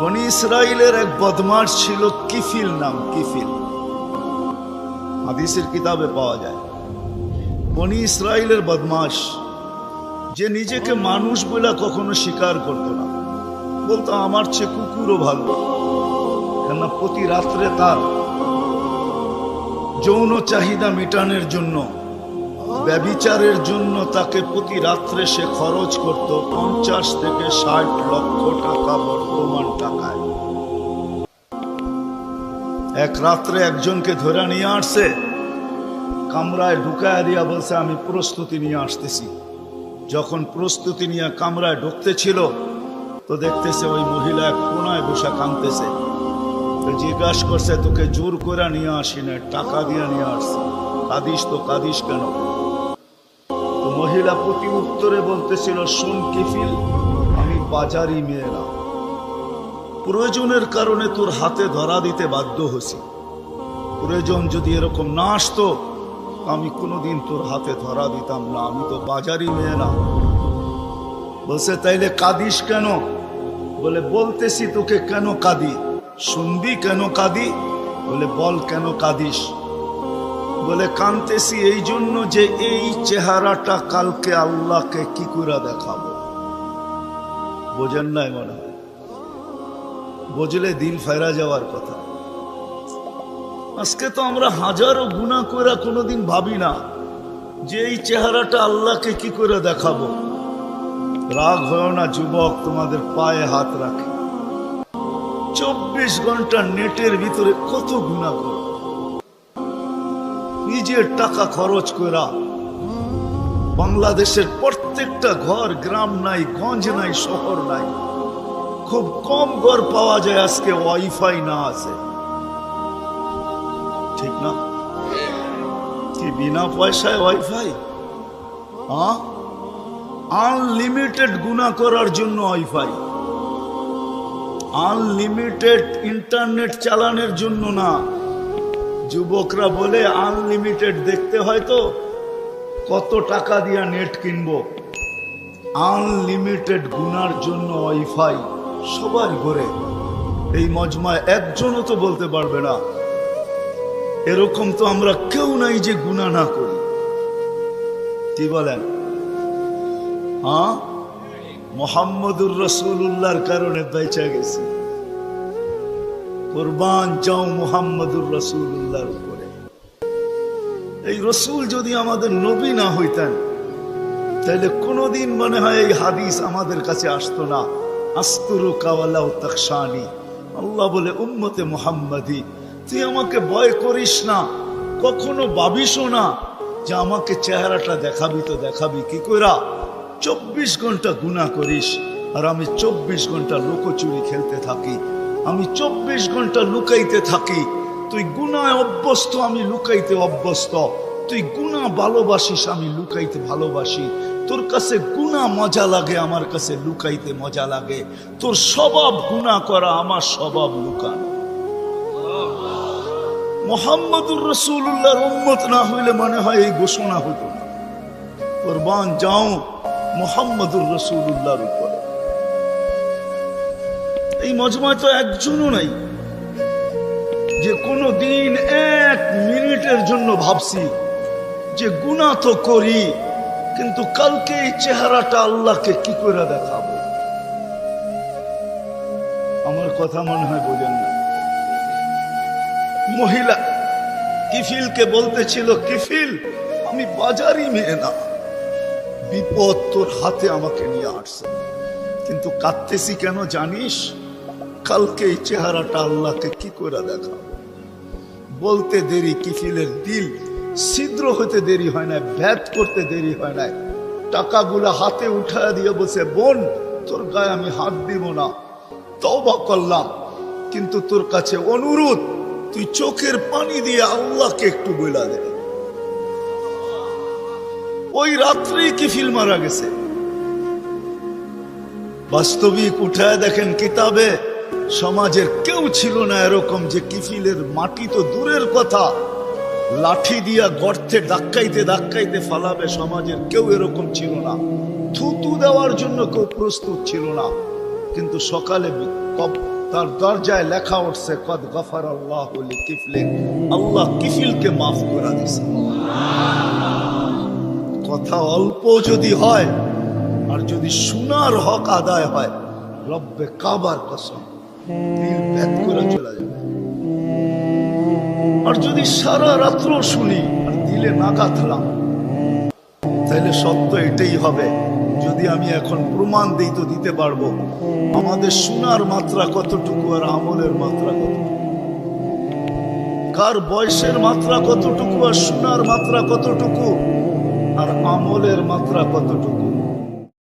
বনি ইসরায়েলের এক বদমাস ছিল কিফিল নাম কিফিল। হাদিসের কিতাবে পাওয়া যায়। বনি ইসরায়েলের বদমাস যে নিজেকে মানুষ বলে কখনো স্বীকার করতো না। বলতো, আমার চেয়ে কুকুরও ভালো। কেননা প্রতি রাত্রে তার যৌন চাহিদা মেটানোর জন্য ব্যবিচারের জন্য তাকে প্রতি রাত্রে সে খরচ করত পঞ্চাশ থেকে ষাট লক্ষ টাকা বর্তমান টাকায়। এক রাত্রে একজনকে ধরে নিয়ে আসছে, কামরায় ঢুকায় দিয়া বলছে, আমি প্রস্তুতি নিয়ে আসতেছি। যখন প্রস্তুতি নিয়ে কামরায় ঢুকতে ছিল, তো দেখতেছে ওই মহিলা এক কোনায় বসে কাঁদতেছে। জিজ্ঞাসা করছে, তোকে জোর করে নিয়ে আসি না টাকা দিয়ে নিয়ে আসছি। কাঁদিস তো, কাঁদিস কেন? মহিলা প্রতি উত্তরে বলতেছিল, শোন কিফিল, আমি বাজারি মেয়ে না প্রয়োজনের কারণে তোর হাতে ধরা দিতে বাধ্য হয়েছি। প্রয়োজন যদি এরকম না আসতো, আমি কোনোদিন তোর হাতে ধরা দিতাম না। আমি তো বাজারি মেয়ে না বলছে, তাইলে কাঁদিস কেন? বলে, বলতেছি তোকে কেন কাঁদি? শুনবি কেন কাঁদি? বলে, বল কেন কাঁদিস? বলে কানতেছি, এই জন্য যে এই চেহারাটা কালকে আল্লাহকে কি করে দেখাবো? বোঝেন নাই মনে বুঝলে দিল ফেরা যাওয়ার কথা। আজকে তো আমরা হাজারো গুণা করে কোনোদিন ভাবি না যে এই চেহারাটা আল্লাহকে কি করে দেখাবো। রাগ হয় না, যুবক, তোমাদের পায়ে হাত রাখে। চব্বিশ ঘণ্টা নেটের ভিতরে কত গুণা করো? নিজের টাকা খরচ করা বাংলাদেশের প্রত্যেকটা ঘর, গ্রাম নাই, গঞ্জ নাই, শহর নাই। খুব কম ঘর পাওয়া যায় আজকে, ওয়াইফাই না আছে। ঠিক না? কি বিনা পয়সায় ওয়াইফাই? আনলিমিটেড গুণা করার জন্য ওয়াইফাই। আনলিমিটেড ইন্টারনেট চালানোর জন্য না। যুবকরা বলে আনলিমিটেড দেখতে হয় তো? কত টাকা দিয়া নেট কিনবো? আনলিমিটেড গুনার জন্য ওয়াইফাই সবার ঘরে। এই মজমায় একজনও তো বলতে পারবে না। এরকম তো আমরা কেউ নাই যে গুণা না করি। কি বলেন? হ্যাঁ? মোহাম্মদুর রসুল্লাহর কারণে বেঁচে গেছি। কোরবান যাও মোহাম্মদুর রসুল্লাহর উপরে। এই রসুল যদি আমাদের নবী না হইতেন, তাহলে কোনোদিন মনে হয় এই হাদিস আমাদের কাছে আসতো না। আস্তুরু কাওয়ালাও তকশানি আল্লাহ বলে, উম্মতে মোহাম্মদী, তুই আমাকে ভয় করিস না, কখনো ভাবিসও না যে আমাকে চেহারাটা দেখাবি তো দেখাবি, কি কইরা? চব্বিশ ঘণ্টা গুণা করিস আর আমি চব্বিশ ঘণ্টা লুকোচুরি খেলতে থাকি। আমি চব্বিশ ঘণ্টা লুকাইতে থাকি। তুই গুনায় অভ্যস্ত, আমি লুকাইতে অভ্যস্ত। তুই গুণা ভালোবাসিস, আমি লুকাইতে ভালোবাসি। তোর কাছে গুণা মজা লাগে, আমার কাছে লুকাইতে মজা লাগে। তোর স্বভাব গুণা করা, আমার স্বভাব লুকানো। মোহাম্মদুর রসুল্লাহর উম্মত না হইলে মনে হয় এই ঘোষণা হতো না। কোরবান যাও, মোহাম্মদুর রসুল্লাহর উপরে। এই মজমায় তো একজনও নাই। যে কোনো দিন এক মিনিটের জন্য ভাবছি যে গুণা তো করি, কিন্তু কালকে এই চেহারাটা আল্লাহকে কি করে দেখাবো? আমার কথা মনে হয় বোঝেন না। মহিলা, কিফিলকে বলতেছিল, কিফিল, আমি বাজারই মেয়ে না। বিপদ তোর হাতে আমাকে নিয়ে আসছে। কিন্তু কাঁদতেছি কেন জানিস? কালকে এই চেহারাটা আল্লাহকে কি করে দেখাবো? বলতে দেরি, কিফিলের দিল ছিদ্র হতে দেরি হয় না ভ্যাট করতে দেরি হয় না টাকাগুলো হাতে উঠায় দিয়ে বসে বোন, তোর গায়ে আমি হাত দিব না। তবা করলাম, কিন্তু তোর কাছে অনুরোধ, তুই চোখের পানি দিয়ে আল্লাহকে একটু বইলা দে। ওই রাত্রেই কিফিল মারা গেছে। বাস্তবিক উঠায় দেখেন কিতাবে সমাজের কেউ ছিল না এরকম যে কিফিলের মাটি তো দূরের কথা। লাঠি দিয়া গর্তে ধাক্কাইতে ধাক্কাইতে ফালাবে সমাজের কেউ এরকম ছিল না। থুতু দেওয়ার জন্য কেউ প্রস্তুত ছিল না। কিন্তু সকালে তার দরজায় লেখা উঠছে, কদ গফার আল্লাহ কিফলিন আল্লাহ কিফিলকে মাফ করে দিছে। কথা অল্প যদি হয়, আর যদি শোনার হক আদায় হয়, রব্বে কাবার কসম। আর যদি সারা রাত্র শুনি, আর দিলে না গাঁথলাম তাহলে সত্য এটাই হবে। যদি আমি এখন প্রমাণ দিই তো দিতে পারব। আমাদের শোনার মাত্রা কতটুকু আর আমলের মাত্রা কতটুকু? কার বয়সের মাত্রা কতটুকু আর শোনার মাত্রা কতটুকু? আর আমলের মাত্রা কতটুকু?